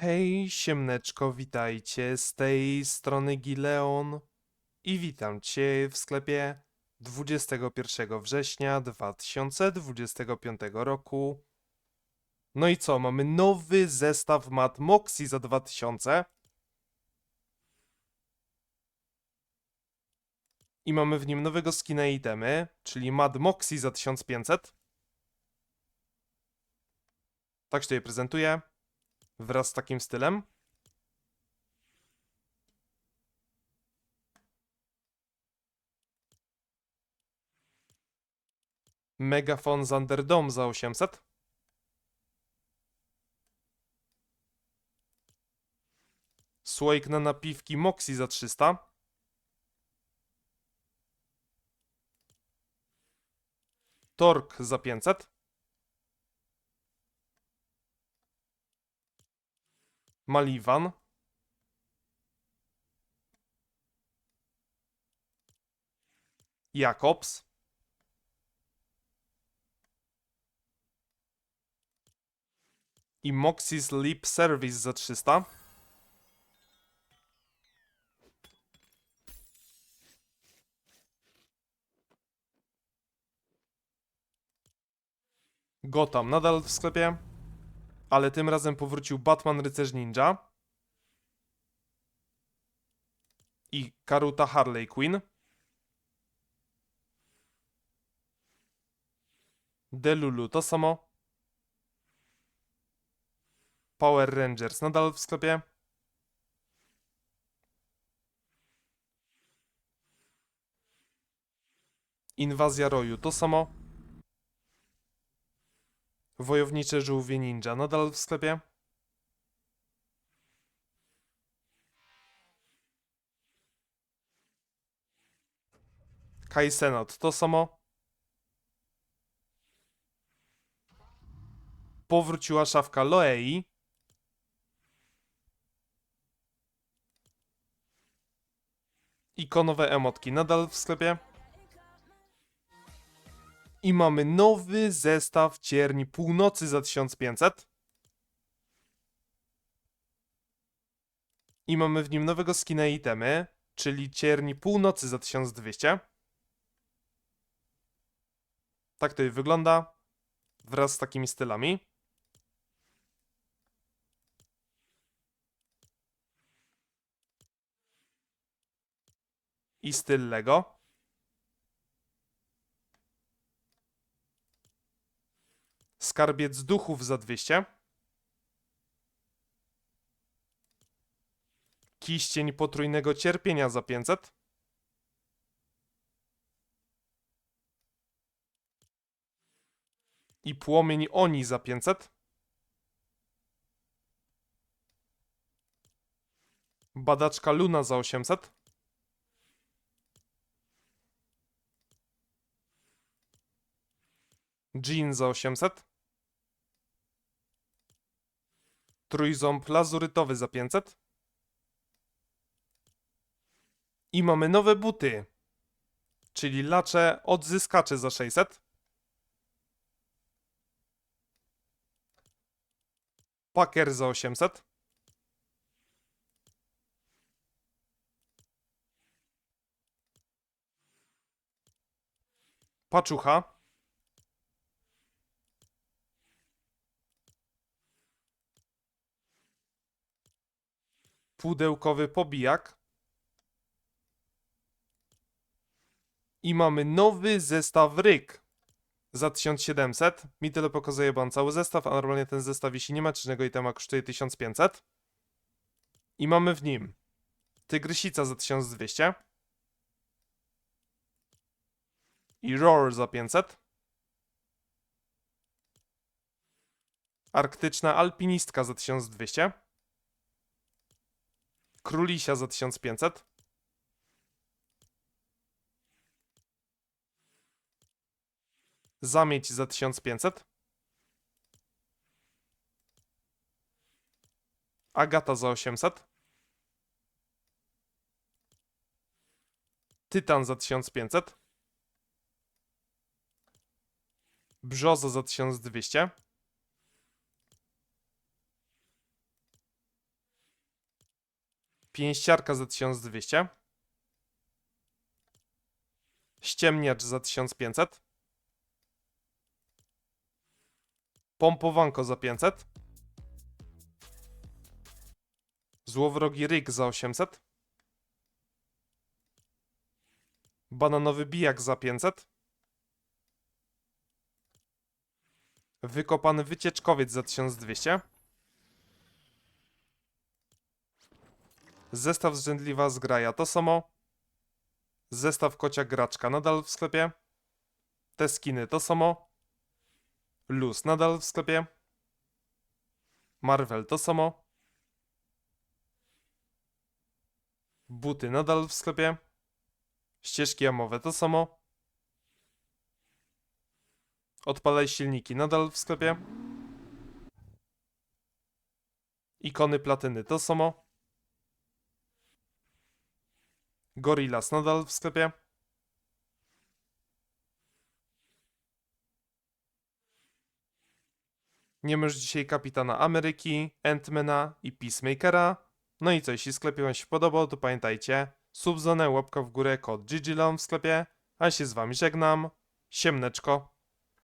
Hej, siemneczko, witajcie, z tej strony Gileon i witam Cię w sklepie 21 września 2025 roku. No i co, mamy nowy zestaw mat Moxie za 2000 i mamy w nim nowego skina i itemy, czyli mat Moxie za 1500. Tak się tutaj prezentuje wraz z takim stylem. Megafon Thunderdome za 800. Słoik na napiwki Moxie za 300. Tork za 500. Maliwan. Jakobs. I Moxie's Lip Service za 300. Gotham nadal w sklepie ale tym razem powrócił Batman Rycerz Ninja i Karuta Harley Quinn. Delulu to samo. Power Rangers nadal w sklepie. Inwazja Roju to samo. Wojownicze żółwie ninja nadal w sklepie. Kai Senat to samo. Powróciła szafka Loei. Ikonowe emotki nadal w sklepie. I mamy nowy zestaw cierni północy za 1500. I mamy w nim nowego skina i itemy, czyli cierni północy za 1200. Tak to wygląda wraz z takimi stylami. I styl Lego. Skarbiec duchów za 200. Kiścień potrójnego cierpienia za 500. I płomień oni za 500. Badaczka Luna za 800. Jean za 800. Trójząb lazurytowy za 500. I mamy nowe buty. Czyli lacze odzyskacze za 600. Packer za 800. Paczucha. Pudełkowy pobijak. I mamy nowy zestaw ryk za 1700. Mi tyle pokazuje, bo mam cały zestaw, a normalnie ten zestaw, jeśli nie ma czynnego itema, kosztuje 1500. I mamy w nim tygrysica za 1200. I roar za 500. Arktyczna alpinistka za 1200. Królisia za 1500. Zamieć za 1500. Agata za 800. Tytan za 1500. Brzoza za 1200. Pięściarka za 1200. Ściemniacz za 1500. Pompowanko za 500. Złowrogi ryk za 800. Bananowy bijak za 500. Wykopany wycieczkowiec za 1200. Zestaw zrzędliwa zgraja to samo. Zestaw kocia graczka nadal w sklepie. Te skiny to samo. Luz nadal w sklepie. Marvel to samo. Buty nadal w sklepie. Ścieżki jamowe to samo. Odpalaj silniki nadal w sklepie. Ikony platyny to samo. Gorillas nadal w sklepie. Nie masz dzisiaj Kapitana Ameryki, Ant-Mana i Peacemakera. No i co, jeśli sklepie wam się podobał, to pamiętajcie, subzonę, łapka w górę, kod GGLOM w sklepie, a się z wami żegnam. Siemneczko.